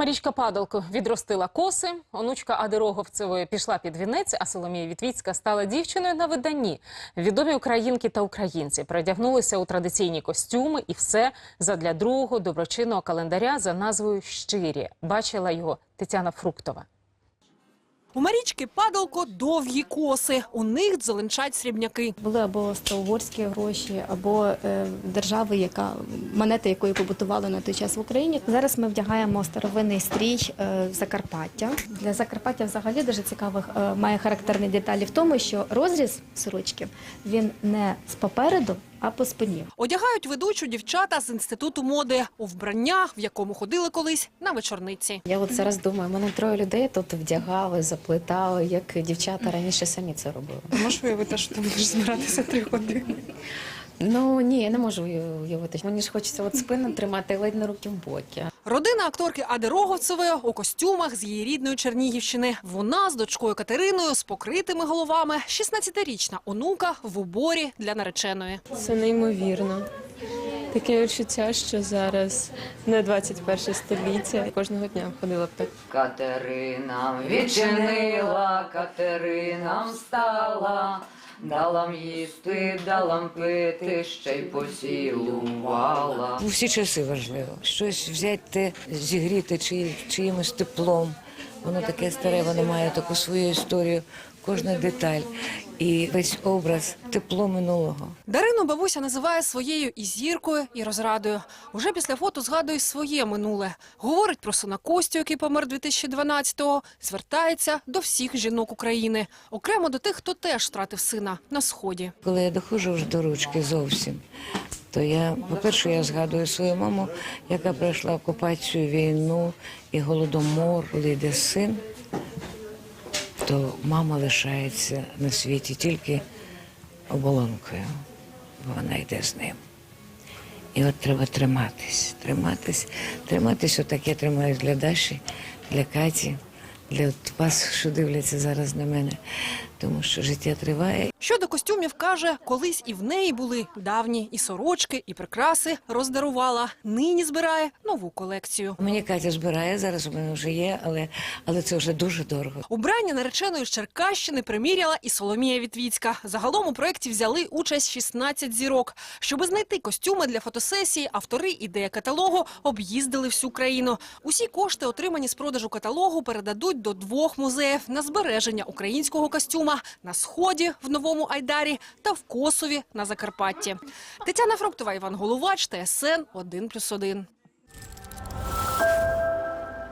Марічка Падалко відростила коси. Онучка Ади Роговцевої пішла під вінець, а Соломія Вітвіцька стала дівчиною на виданні. Відомі українки та українці передягнулися у традиційні костюми, і все задля другого доброчинного календаря за назвою Щирі. Бачила його Тетяна Фруктова. У Марічки Падалко довгі коси. У них дзеленчать срібняки. Були або австро-угорські гроші, або е, держави, яка монети якої побутували на той час в Україні. Зараз ми вдягаємо старовинний стрій е, Закарпаття. Для Закарпаття взагалі дуже цікавих е, має характерні деталі в тому, що розріз сорочки він не з попереду, а по спині. Одягають ведучу дівчата з інституту моди у вбраннях, в якому ходили колись на вечорниці. Я от зараз думаю, мене троє людей тут вдягали, заплетали, як дівчата раніше самі це робили. Можеш уявити, що ти будеш збиратися три години? Ну ні, я не можу уявити. Мені ж хочеться от спину тримати ледь на руки в боки. Родина акторки Ади Роговцевої у костюмах з її рідної Чернігівщини. Вона з дочкою Катериною з покритими головами, 16-річна онука в уборі для нареченої. Це неймовірно. Таке відчуття, що зараз не 21 століття. Кожного дня ходила б так. Катерина відчинила, Катерина встала, дала м їсти, далам пити, ще й поцілувала. У всі часи важливо. Щось взяти, зігріти чи, чиїмось теплом. Воно таке старе, воно має таку свою історію, кожна деталь і весь образ тепло минулого. Дарину бабуся називає своєю і зіркою, і розрадою. Уже після фото згадує своє минуле. Говорить про сина Костю, який помер 2012-го, звертається до всіх жінок України. Окремо до тих, хто теж втратив сина на сході. Коли я доходжу вже до ручки зовсім, то я, по-перше, я згадую свою маму, яка пройшла окупацію, війну і голодомор, коли йде син, то мама лишається на світі тільки оболонкою, бо вона йде з ним. І от треба триматись, триматись, триматись, отак я тримаюсь для Даші, для Каті, для вас, що дивляться зараз на мене, тому що життя триває, Щодо костюмів, каже, колись і в неї були давні і сорочки, і прикраси роздарувала. Нині збирає нову колекцію. Мені Катя збирає, зараз у мене вже є, але, але це вже дуже дорого. Убрання нареченої з Черкащини приміряла і Соломія Вітвіцька. Загалом у проєкті взяли участь 16 зірок. Щоби знайти костюми для фотосесії, автори ідея каталогу об'їздили всю країну. Усі кошти, отримані з продажу каталогу, передадуть до двох музеїв на збереження українського костюма на сході в новому Айдарі та в Косові на Закарпатті. Тетяна Фруктова, Іван Головач, ТСН 1+,1.